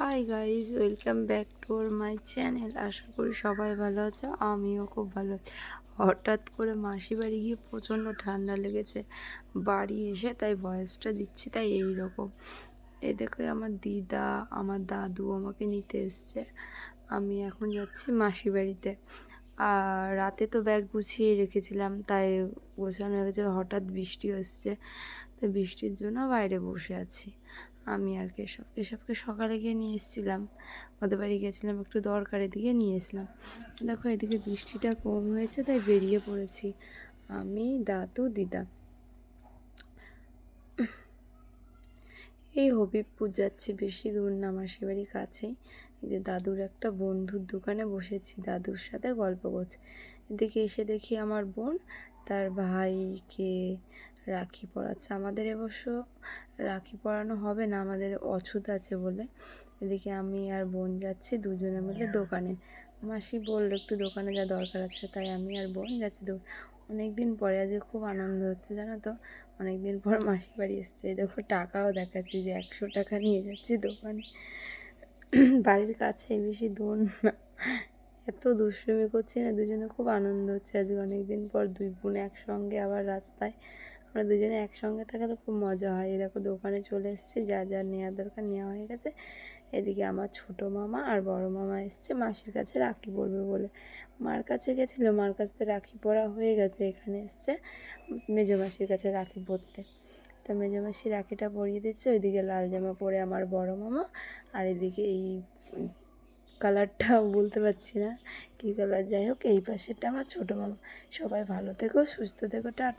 Hi guys welcome back to my channel আশা করি সবাই ভালো আছে, আমিও খুব ভালো আছি। হঠাৎ করে মাসি বাড়ি গিয়ে প্রচণ্ড ঠান্ডা লেগেছে, বাড়ি এসে তাই ভয়েসটা দিচ্ছি তাই এই রকম এ দেখে আমার দিদা, আমার দাদু আমাকে নিতে এসছে, আমি এখন যাচ্ছি মাসি বাড়িতে। আর রাতে তো ব্যাগ গুছিয়ে রেখেছিলাম, তাই গোছানো হয়ে গেছে, হঠাৎ বৃষ্টি হচ্ছে তো বৃষ্টির জন্য বাইরে বসে আছি। আমি আর কেশব কেশবকে সকালে গিয়ে নিয়ে এসেছিলাম। ওদের বাড়ি গেছিলাম একটু দরকারের দিকে নিয়ে এসলাম দেখো, এদিকে বৃষ্টিটা কম হয়েছে, তাই বেরিয়ে পড়েছি। আমি, দাদু, দিদা। এই হবিবপুর যাচ্ছি, বেশি দূর না, মাসির বাড়ির কাছেই। যে দাদুর একটা বন্ধুর দোকানে বসেছি, দাদুর সাথে গল্প করছি। এদিকে এসে দেখি আমার বোন, তার ভাইকে রাখি পরাচ্ছে। আমাদের অবশ্য রাখি পরানো হবে না আমাদের অছুত আছে বলে। এদিকে আমি আর বোন যাচ্ছি দুজনে মিলে দোকানে। মাসি বলল একটু দোকানে যা দরকার আছে তাই আমি আর বোন যাচ্ছি। অনেক দিন পরে আজকে খুব আনন্দ হচ্ছে জানো তো? অনেক দিন পর মাসি বাড়ি এসছে। দেখো টাকাও দেখাচ্ছি যে একশো টাকা নিয়ে যাচ্ছি দোকানে। বাড়ির কাছে বেশি দূর না। এত দুষ্টুমি করছি না দুজনে খুব আনন্দ হচ্ছে। আজকে অনেক দিন পর দুই বোন একসঙ্গে আবার রাস্তায় আমরা দুজনে একসঙ্গে থাকা তো খুব মজা হয়। এই দেখো দোকানে চলে এসেছি, যা যা নেওয়ার দরকার নেওয়া হয়ে গেছে। এদিকে আমার ছোট মামা আর বড় মামা এসছে, মাসির কাছে রাখি পরবে বলে। মার কাছে গেছিল, মার কাছে রাখি পরা হয়ে গেছে, এখানে এসছে মেজো মাসির কাছে রাখি পরতে। তো মেজো মাসি রাখিটা পরিয়ে দিচ্ছে, ওইদিকে লাল জামা পরে আমার বড় মামা। আর এদিকে এই কালারটা বলতে পারছি না কী কালার, যাই হোক এই পাশেরটা আমার ছোটো মামা। সবাই ভালো থেকো, সুস্থ থেকো, টা